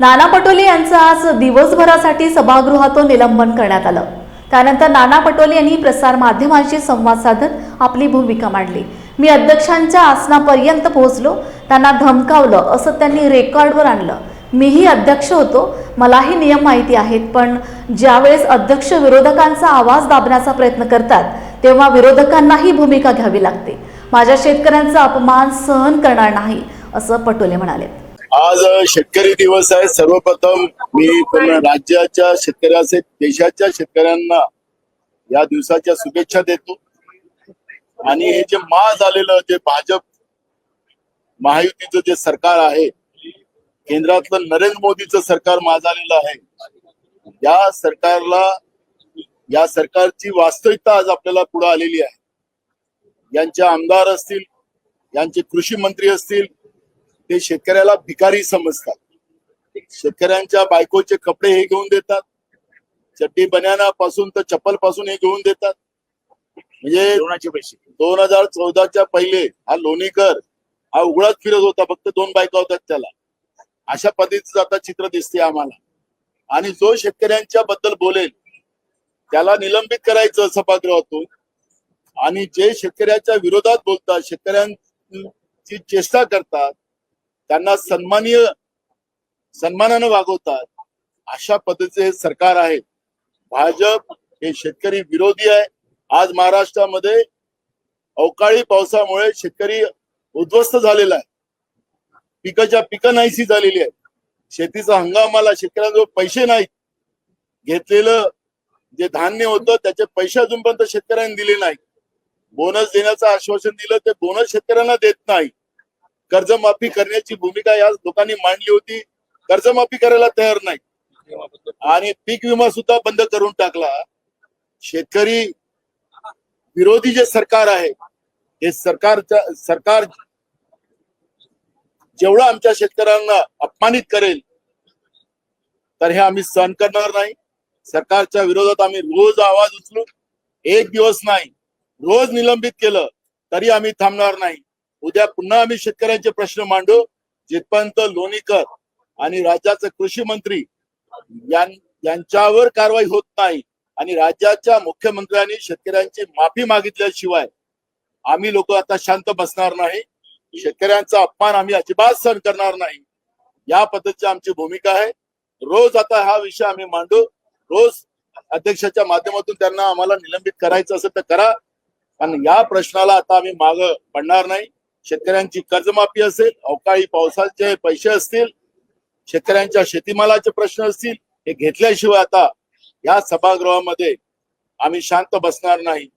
नाना पटोले यांचं आज दिवसभरासाठी सभागृहातून निलंबन करण्यात आलं. त्यानंतर नाना पटोले यांनी प्रसार माध्यमांशी संवाद साधत आपली भूमिका मांडली. मी अध्यक्षांच्या आसनापर्यंत पोहोचलो. त्यांना धमकावलं असं त्यांनी रेकॉर्डवर आणलं. मीही अध्यक्ष होतो. मलाही नियम माहिती आहेत पण ज्यावेळेस अध्यक्ष विरोधकांचा आवाज दाबण्याचा प्रयत्न करतात तेव्हा विरोधकांनाही भूमिका घ्यावी लागते. माझ्या शेतकऱ्यांचा अपमान सहन करणार नाही असं पटोले म्हणाले. आज शेतकरी दिवस आहे. सर्वप्रथम मी राज्याच्या शेतकऱ्याचे देशाच्या शेतकऱ्यांना या दिवसाच्या शुभेच्छा देतो. आणि हे जे मा झालेलं जे भाजप महायुतीचं जे सरकार आहे केंद्रातलं नरेंद्र मोदीचं सरकार मा झालेलं आहे या सरकारला या सरकारची वास्तविकता आज आपल्याला पुढे आलेली आहे. यांचे आमदार असतील यांचे कृषी मंत्री असतील ते शेतकऱ्याला भिकारी समजतात. शेतकऱ्यांच्या बायकोचे कपडे हे घेऊन देतात. चड्डी बन्यानापासून तर चप्पलपासून हे घेऊन देतात. म्हणजे दोन हजार चौदाच्या पहिले हा लोणीकर हा उघडाच फिरत होता. फक्त दोन बायका होत्या त्याला. अशा पद्धतीचं आता चित्र दिसते आम्हाला. आणि जो शेतकऱ्यांच्या बद्दल बोलेल त्याला निलंबित करायचं सभागृहातून आणि जे शेतकऱ्याच्या विरोधात बोलतात शेतकऱ्यांची चेष्टा करतात त्यांना सन्मानीय सन्मानानं वागवतात अशा पद्धतीचे हे सरकार आहे. भाजप हे शेतकरी विरोधी आहे. आज महाराष्ट्रामध्ये अवकाळी पावसामुळे शेतकरी उद्ध्वस्त झालेला आहे. पिकाच्या पिकं नाहीशी झालेली आहे शेतीचा हंगामाला शेतकऱ्यांजवळ पैसे नाहीत. घेतलेलं जे धान्य होतं त्याचे पैसे अजूनपर्यंत शेतकऱ्यांनी दिले नाही बोनस देण्याचं आश्वासन दिलं ते बोनस शेतकऱ्यांना देत नाही कर्जमाफी करण्याची भूमिका या लोकांनी मांडली होती. कर्जमाफी करायला तयार नाही. आणि पीक विमा सुद्धा बंद करून टाकला. शेतकरी विरोधी जे सरकार आहे हे सरकारच्या सरकार जेवढं आमच्या शेतकऱ्यांना अपमानित करेल तर हे आम्ही सहन करणार नाही. सरकारच्या विरोधात आम्ही रोज आवाज उचलू. एक दिवस नाही. रोज निलंबित केलं तरी आम्ही थांबणार नाही. उद्या पुन्हा आम्ही शेतकऱ्यांचे प्रश्न मांडू. जितपंत लोणीकर आणि राज्याचे कृषी मंत्री यांच्यावर कारवाई होत नाही आणि राज्याच्या मुख्यमंत्र्यांनी शेतकऱ्यांची माफी मागितल्याशिवाय आम्ही लोक आता शांत बसणार नाही. शेतकऱ्यांचा अपमान आम्ही अजिबात सहन करणार नाही. या पद्धतीची आमची भूमिका आहे. रोज आता हा विषय आम्ही मांडू. रोज अध्यक्षाच्या माध्यमातून त्यांना आम्हाला निलंबित करायचं असेल तर करा. पण या प्रश्नाला आता आम्ही माग पडणार नाही. शेतकऱ्यांची कर्जमाफी असेल अवकाळी पावसाचे पैसे असतील शेतकऱ्यांच्या शेतीमालाचे प्रश्न असतील हे घेतल्याशिवाय आता या सभागृहामध्ये आम्ही शांत बसणार नाही.